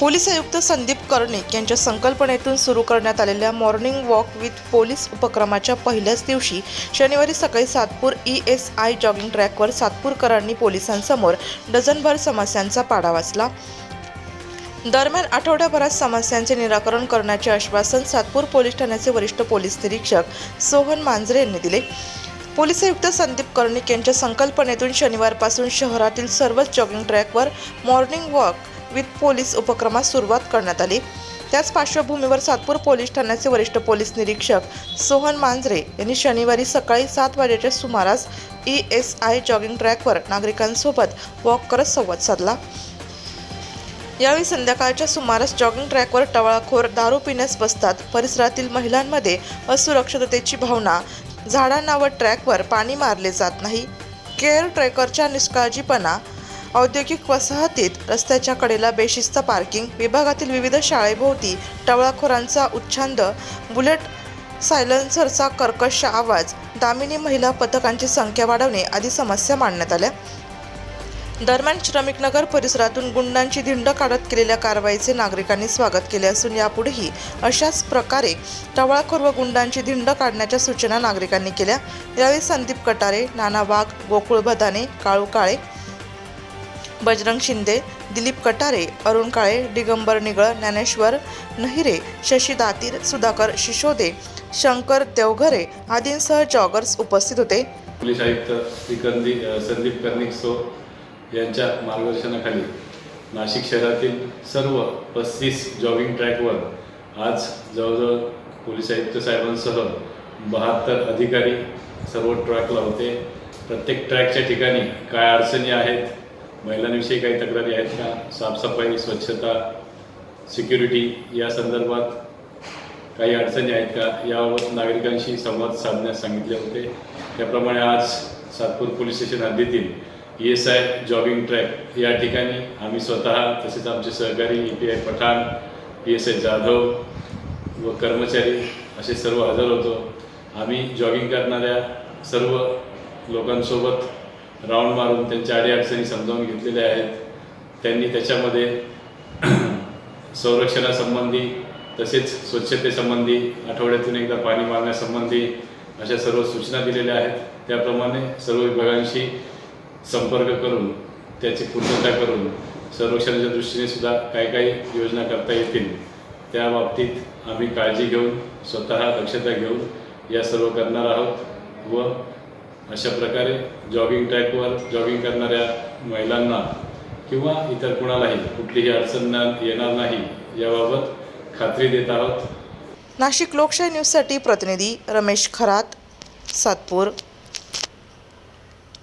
Police आयुक्त संदीप कर्णिक यांच्या संकल्पनेतून सुरू करण्यात आलेल्या मॉर्निंग वॉक विथ पोलीस उपक्रमाच्या पहिल्याच दिवशी शनिवारी सकाळी Satpur E S I jogging ट्रॅकवर सातपूरकरांनी पोलिसांसमोर डझनभर समस्यांचा पाडा वाचला. दरम्यान आठवड्याभरात समस्यांचे निराकरण करण्याचे आश्वासन सातपूर पोलीस ठाण्याचे वरिष्ठ पोलीस निरीक्षक सोहन मांजरे यांनी दिले. पोलीस आयुक्त संदीप कर्णिक यांच्या संकल्पनेतून शनिवारपासून शहरातील सर्वच जॉगिंग ट्रॅकवर मॉर्निंग वॉक विथ पोलीस उपक्रमास सुरुवात करण्यात आली. त्याच पार्श्वभूमीवर सातपूर पोलीस ठाण्याचे वरिष्ठ पोलीस निरीक्षक सोहन मांजरे यांनी शनिवारी सकाळी सात वाजेच्या सुमारास ई एस आय जॉगिंग ट्रॅकवर नागरिकांसोबत वॉक करत संवाद साधला. यावेळी संध्याकाळच्या सुमारास जॉगिंग ट्रॅकवर टवाळखोर दारू पिण्यास बसतात. परिसरातील महिलांमध्ये असुरक्षिततेची भावना झाडांना व ट्रॅकवर पाणी मारले जात नाही. केअर ट्रेकरच्या निष्काळजीपणा औद्योगिक वसाहतीत रस्त्याच्या कडेला बेशिस्त पार्किंग विभागातील विविध शाळेभोवती टवळाखोरांचा उच्छांद बुलेट सायलेन्सरचा कर्कश आवाज दामिनी महिला पथकांची संख्या वाढवणे आदी समस्या मांडण्यात आल्या. दरम्यान श्रमिकनगर परिसरातून गुंडांची धिंड काढत केलेल्या कारवाईचे नागरिकांनी स्वागत केले असून यापुढेही अशाच प्रकारे टवाळखोर व गुंडांची धिंड काढण्याच्या सूचना नागरिकांनी केल्या. यावेळी संदीप कटारे नाना वाघ गोकुळ भदाने काळू काळे बजरंग शिंदे दिलीप कटारे अरुण काळे दिगंबर निगळ ज्ञानेश्वर नहिरे शशी दातीर सुधाकर शिशोदे शंकर देवघरे आदींसह जॉगर्स उपस्थित होते. पोलीस आयुक्त श्री संदीप कर्णिक सो यांच्या मार्गदर्शनाखाली नाशिक शहरातील सर्व पस्तीस जॉगिंग ट्रॅकवर आज जवळजवळ पोलीस आयुक्त साहेबांसह बहात्तर अधिकारी सर्व ट्रॅकला होते. प्रत्येक ट्रॅकच्या ठिकाणी काय अडचणी आहेत महिलांविषयी काही तक्रारी आहेत का? साफसफाई स्वच्छता सिक्युरिटी या संदर्भात काही अडचणी आहेत का? याबाबत नागरिकांशी संवाद साधण्यास सांगितले होते. त्याप्रमाणे आज सातपूर पोलीस स्टेशन हद्दीतील E S I jogging track या ठिकाणी आम्ही स्वतः तसेच आमचे सहकारी A P I Pathan P S I Jadhav व कर्मचारी असे सर्व हजर होतो. आम्ही जॉगिंग करणाऱ्या सर्व लोकांसोबत राऊंड मारून त्यांच्या अडीअडचणी समजावून घेतलेल्या आहेत. त्यांनी त्याच्यामध्ये संरक्षणासंबंधी तसेच स्वच्छतेसंबंधी आठवड्यातून एकदा पाणी मारण्यासंबंधी अशा सर्व सूचना दिलेल्या आहेत. त्याप्रमाणे सर्व विभागांशी संपर्क करून त्याची पूर्तता करून संरक्षणाच्या दृष्टीने सुद्धा काय काही योजना करता येतील त्या बाबतीत आम्ही काळजी घेऊन स्वतः दक्षता घेऊन या सर्व करणार आहोत व अशा प्रकारे जॉगिंग ट्रॅकवर जॉगिंग करणाऱ्या महिलांना किंवा इतर कुणालाही कुठलीही अडचण येणार नाही याबाबत खात्री देत आहोत. नाशिक लोकशाही न्यूजसाठी प्रतिनिधी रमेश खरात सातपूर.